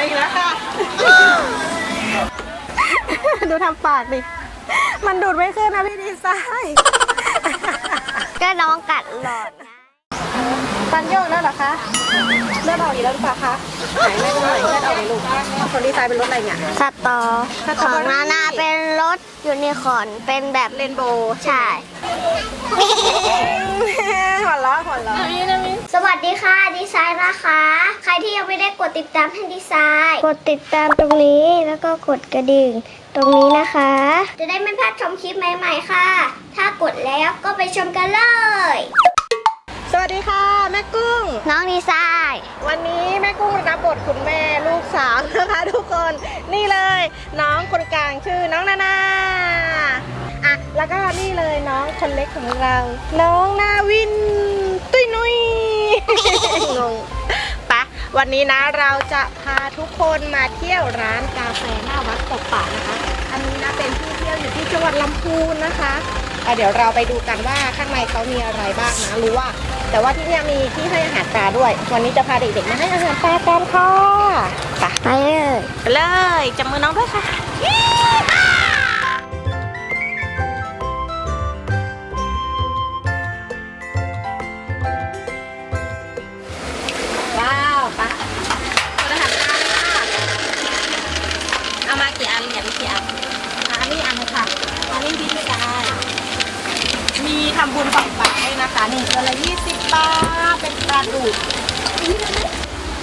มาอีกแล้วค่ะ ดูทำปากดิ มันดูดไม่ขึ้นนะพี่ดีไซน์ก็น้องกัดหลอดไงฟันโยกแล้วเหรอคะเลือดออกอีกแล้วหรือเปล่าคะไหนแม่ดูหน่อยเลือดออกไหมลูกคนดีไซน์เป็นรถอะไรเนี่ย สตอสตรอขเบอองรี่นานาเป็นรถยูนิคอร์นเป็นแบบเรนโบว์ใช่ หัวเราะหัวเราะสวัสดีค่ะดีไซน์นะคะใค รที่ยังไม่ได้กดติดตามให้ดีไซน์ กดติดตามตรงนี้แล้วก็กดกระดิ่งตรงนี้นะคะ จะได้ไม่พลาดชมคลิปใหม่ๆค่ะ ถ้ากดแล้วก็ไปชมกันเลย สวัสดีค่ะแม่กุ้ง น้องดีไซน์ วันนี้แม่กุ้งรับบทคุณแม่ลูกสาวนะคะ ทุกคนนี่เลย น้องคนกลางชื่อน้องนานาอะแล้วก็นี่เลยน้องคนเล็กของเรา น้องนาวิน ตุ้ยนุยงงปะ วันนี้นะเราจะพาทุกคนมาเที่ยวร้านกาแฟหน้าวัดตกป่านะคะ อันนี้นะเป็นที่เที่ยวอยู่ที่จังหวัดลำพูนนะคะอ่เดี๋ยวเราไปดูกันว่าข้างในเขามีอะไรบ้างนะรู้ว่า แต่ว่าที่นี่มีที่ให้อาหารปลาด้วย วันนี้จะพาเด็กๆมาให้อาหารปลากันค่ะไปไปเลยไปเลยจับมือน้องด้วยค่ะ ตัวละยี่สิบบาท เป็นปลาดุก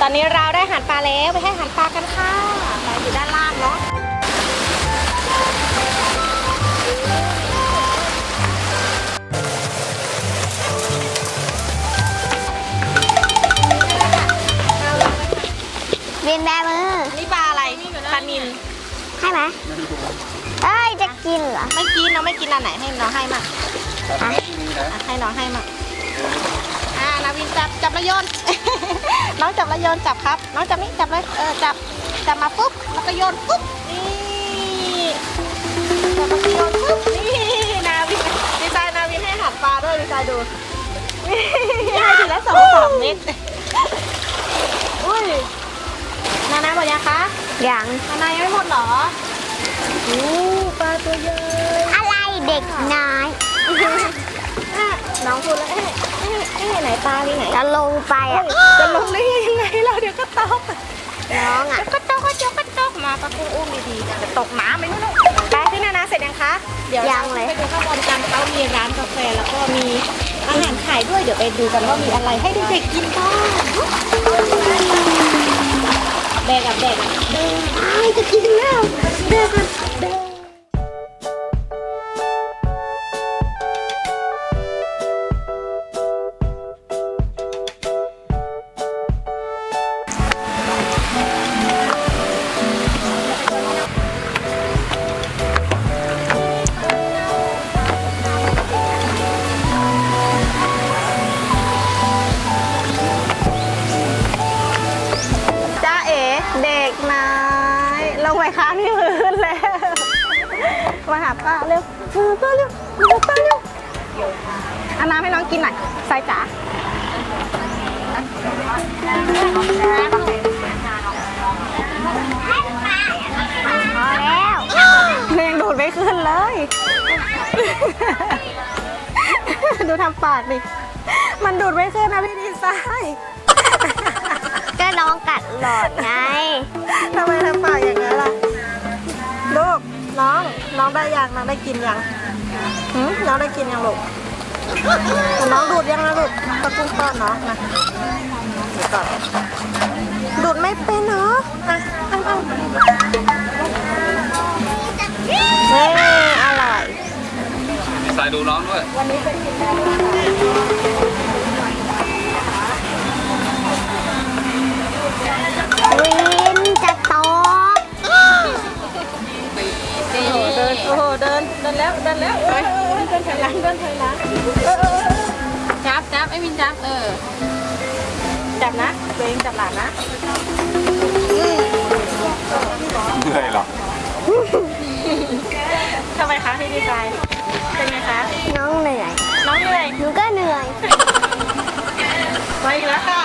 ตอนนี้เราได้อาหารปลาแล้ว ไปให้อาหารปลากันค่ะ ปลาอยู่ด้านล่างเนาะเวียนแบมืออันนี้ปลาอะไรปลานิลให้ไหมเอ้ย จะกินเหรอ ไม่กินน้องไม่กินอันไหนให้น้องให้มาอะให้น้องให้มาอ่านา วินจับจับระยน น้องจับระยนจับครับ น้องจับนี่จับเลยเออจับจับมาปุ๊บแล้วก็โยนปุ๊บนี่จับมาโยนปุ๊บนี่นาวินดีไซน์นาวินให้อาหัดปลาด้วยดีไซน์ดูนี่ให้ทีละสองสามเม็ดอุ้ยนานาบอกยังคะยังนานายังไม่หมดเหรอโอ้ปลาตัวใหญ่อะไรเด็กน้อยอะน้องพูดแล้ว เอ๊ะเอ๊ะเอ๊ะไหนปลาที่ไหนจะลงไปอะจะลงได้ยังไงเราเดี๋ยวก็ตกน้องอะเดี๋ยวก็ตกก็เดี๋ยวก็ตกมาปลากุ้งอุ้มดีๆจะตกน้ำไหมลูกไปที่นานาเสร็จยังคะเดี๋ยวเราไปดูข้างบนกันเขามีร้านกาแฟแล้วก็มีอาหารขายด้วยเดี๋ยวไปดูกันว่ามีอะไรให้เด็กๆกินบ้างแบกกับแบกอะเดินอ้ายจะกินแล้วแบกกันเดิน เอ๋เด็กน้อยลงไปค้างที่พื้นแล้ว มาหาป้าเร็วมาหาป้าเร็วมาหาป้าเร็วเอาน้ำให้น้องกินหน่อยใส่จ๋าพอแล้วเพลงดูดไม่ขึ้นเลย ดูทำปากดิ มันดูดไม่ขึ้นนะพี่ดีไซน์ ก็น้องกัดหลอดไง ทำไมทำปากอย่างนี้นล่ะ ลูก น้อง น้องได้ยังน้องได้กินยังหืมน้องได้กินยังลูกแต่น้องดูดยังนะลูกตะกุ้งป้อนน้องนะเดี๋ยวก่อนดูดไม่เป็นเหรออะเอาเอาเฮ้อร่อย สายดูน้องด้วย วันนี้เป็นกินได้ อ้โหเดินเดินแล้วเดินแล้วเออเออเดินถอยหลังเดินถอยหลังเออเออเออจับจับไอ้มินจับเออจับนะตัวเองจับหลานนะเหนื่อยเหรอทำไมคะพี่ดีไซน์เป็นไงคะน้องเหนื่อยน้องเหนื่อยหนูก็เหนื่อยมาอีกแล้วค่ะ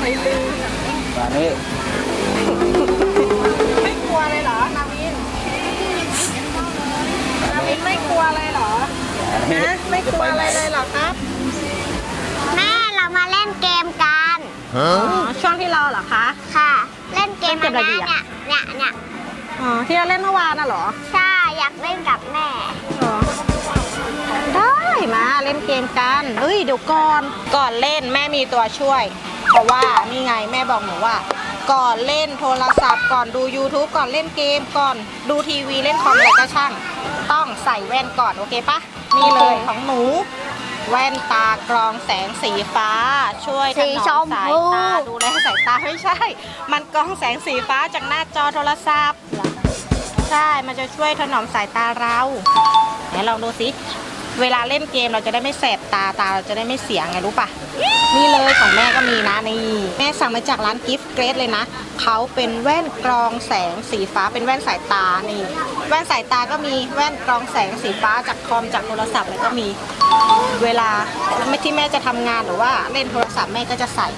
ไม่ลืมมานี่ไม่กลัวเลยเหรอ นาวินนาวินไม่กลัวเลยเหรอนะไม่กลัวอะไรเลยเหรอครับ แม่เรามาเล่นเกมกันอ๋อช่วงที่เราเหรอคะ ค่ะ เล่นเกมเล่นเกมอะไรดีเนี่ยอะเนี่ยเนี่ยอ๋อที่เราเล่นเมื่อวานน่ะเหรอ ใช่ อยากเล่นกับ มกันเฮ้ยเดี๋ยวก่อนก่อนเล่นแม่มีตัวช่วย เพราะว่านี่ไงแม่บอกหนูว่า ก่อนเล่นโทรศัพท์ก่อนดู YouTube ก่อนเล่นเกมก่อนดูทีวีเล่นคอมอะไรก็ช่าง ต้องใส่แว่นก่อนโอเคปะนี่เลยของหนู แว่นตากรองแสงสีฟ้า ช่วยถสีนชอมมสายพูตาดูแลสายตาไม่ใช่ มันกรองแสงสีฟ้าจากหน้าจอโทรศัพท์ใช่ มันจะช่วยถนอมสายตาเราไหนลองดูสิ เวลาเล่นเกมเราจะได้ไม่แสบตาตาเราจะได้ไม่เสียไงรู้ปะนี่เลยของแม่ก็มีนะนี่แม่สั่งมาจากร้านกิฟต์เกรดเลยนะเขาเป็นแว่นกรองแสงสีฟ้าเป็นแว่นสายตานี่ แว่นสายตาก็มีแว่นกรองแสงสีฟ้าจากคอมจากโทรศัพท์อะไรก็มี เวลาไม่ที่แม่จะทำงานหรือว่าเล่นโทรศัพท์แม่ก็จะใส่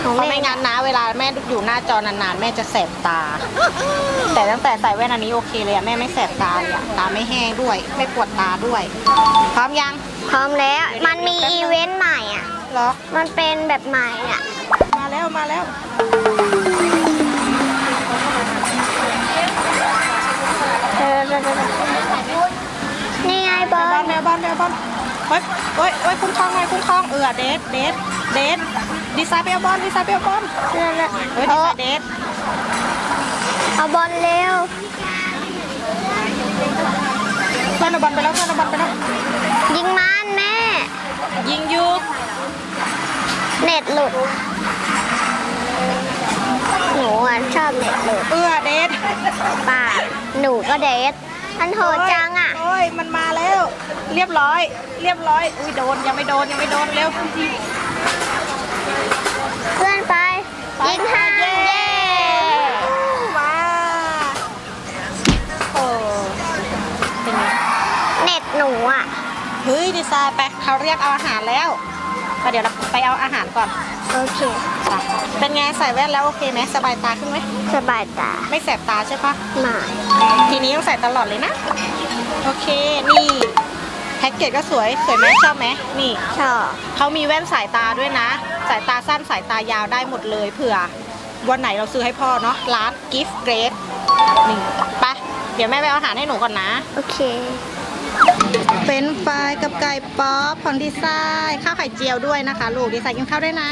เพราะไม่งั้นนะ เวลาแม่อยู่หน้าจอนานๆ แม่จะแสบตา แต่ตั้งแต่ใส่แว่นอันนี้โอเคเลยอะแม่ไม่แสบตาเลยอะตาไม่แห้งด้วย ไม่ปวดตาด้วย พร้อมยังพร้อมแล้ว มันมีอีเวนต์ใหม่อะ เหรอ มันเป็นแบบใหม่อะ มาแล้วมาแล้ว นี่ไงบอแมวบอลลแมวบอลแมวบอลเฮ้ยเฮ้ยเฮ้ยคุ้มครองหน่อยคุ้มครองเออเดทเดทเดท ดีไซน์ไปเอาบอลดีไซน์ไปเอาบอลเฮ้ยดีไซน์เดทเอาบอลเร็วเพื่อนเอาบอลไปแล้วเพื่อนเอาบอลไปแล้วยิงมันแม่ ยิงอยู่เน็ตหลุด หนูอะชอบเน็ตหลุดเออเดทป่าหนูก็เดทมันโหดจังอะโอ้ยมันมาแล้ว เรียบร้อย เรียบร้อย อุ้ยโดนยังไม่โดนยังไม่โดนเร็ว เขาเรียกเอาอาหารแล้วไปเดี๋ยวเราไปเอาอาหารก่อนโอเคไปเป็นไงใส่แว่นแล้วโอเคไหมสบายตาขึ้นไหมสบายตาไม่แสบตาใช่ปะหมาทีนี้ต้องใส่ตลอดเลยนะ โอเคนี่แพ็กเกจก็สวยสวยไหมชอบไหมนี่ชอบเขามีแว่นสายตาด้วยนะ สายตาสั้นสายตายาวได้หมดเลยเผื่อวันไหนเราซื้อให้พ่อเนาะร้าน Gift Grade นี่ไปเดี๋ยวแม่ไปเอาอาหารให้หนูก่อนนะ โอเค เป็นไฟรายกับไก่ป๊อปของดีไซน์ข้าวไข่เจียวด้วยนะคะ ลูกดีไซน์กินข้าวด้วยนะ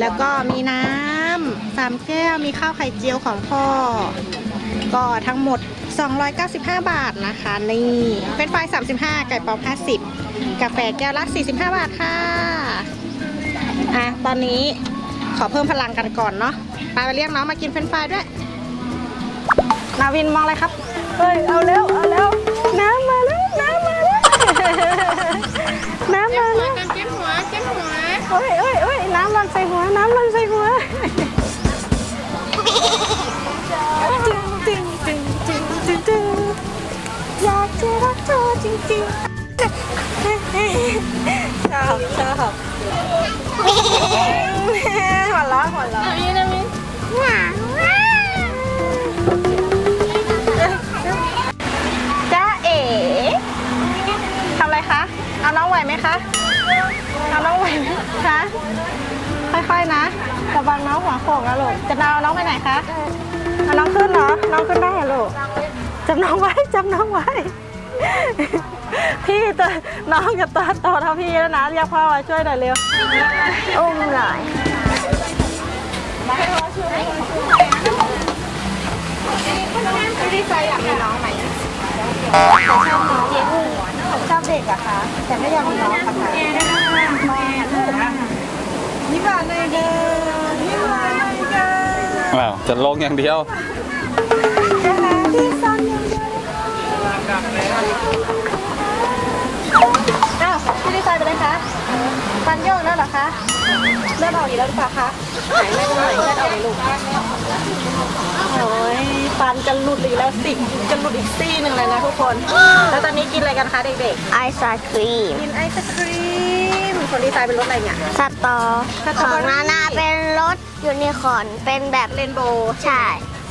แล้วก็มีน้ำสามแก้วมีข้าวไข่เจียวของพ่อ ก็ทั้งหมด 295 บาทนะคะ นี่เป็นไฟราย35 ไก่ป๊อป50 กาแฟแก้วละ 45 บาทค่ะอะตอนนี้ขอเพิ่มพลังกันก่อนเนาะไปไปเรียกน้องมากินเฟรนฟรายด้วย นาวินมองอะไรครับ เฮ้ย เอาเร็วเอา น้ำมาแล้วเจ็บหัวเจ็บหัวเฮ้ยเฮ้ยเฮ้ยน้ำล่นใส่หัว น้ำล่นใส่หัวจึงจึงจึงจึงจึงจึงอยากจะรักเธอจริงๆชอบชอบหัวเราะหัวเราะนี่นะมินว้าว เอาน้องไหวไหมคะเอาน้องไหวไหมคะค่อยๆนะระวังน้องหัวโขกนะลูกจะเอาน้องไปไหนคะเอาน้องขึ้นเหรอน้องขึ้นได้เหรอลูกจับน้องไว้จับน้องไว้ พี่ตัวน้องกับตัวโตเท่าพี่แล้วนะเรียกพ่อมาช่วยหน่อยเร็วอุ้มหน่อยพี่ดีไซน์อยากมีน้องไหมชอบน้องชอบเด็กอะคะ แต่ไม่อยากมีน้องค่ะยิ้มหวานเลยเด้อยิ้มหวานเลยเด้ออ้าวจะลงอย่างเดียวจะหาที่ซ่อนอย่างเดียวอ้าวพี่ดีไซน์ไปเลยคะฟันโยกแล้วเหรอคะ เลือดออกอีกแล้วหรือเปล่าคะไหนแม่ดูหน่อยเลือดออกลูกโอ้ยฟันจะหลุดอีกแล้วสิจะหลุดอีกซี่หนึ่งเลยนะทุกคน แล้วตอนนี้กินอะไรกันคะเด็กไอศครีมๆ กินไอศครีมคนดีไซน์เป็นรสอะไรเนี่ย สตอสตขอ องนานาเป็นรสยูนิคอร์นเป็นแบบเรนโบว์ ใช่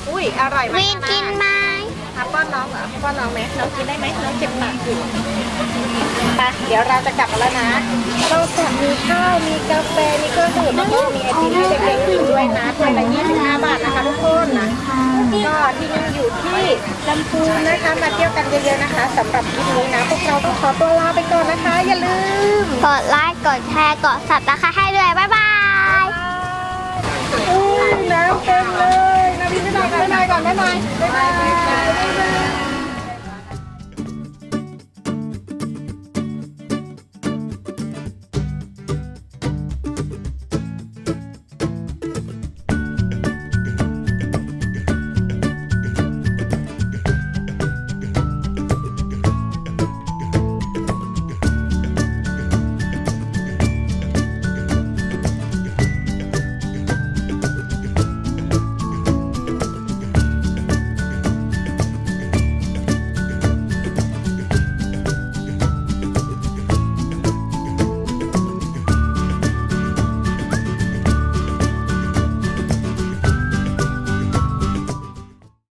อุ้ยอร่อยไหมวีนกินไหมอะป้อนน้องเหรอป้อนน้องไหมน้องกินได้ไหมน้องเจ็บปากอยู่ไปเดี๋ยวเราจะกลับกันแล้วนะเราจะมีข้าวมี กาแฟมีเครื่องดื่มแล้วก็มีไอติมให้เด็กๆกินด้วยนะถ้วยละ25 บาทนะคะทุกคนนะก็ที่นี่อยู่ที่ลำพูนนะคะ มาเที่ยวกันเยอะๆนะคะสำหรับคลิปนี้นะพวกเราต้องขอตัวลาไปก่อนนะคะ อย่าลืมกดไลค์กดแชร์กดสับตะไคร้ให้ด้วยบ๊ายบายอุ้ยน้ำเต็มเลยนาวินบ๊ายบายก่อนบ๊ายบายก่อนบ๊ายบายบ๊ายบาย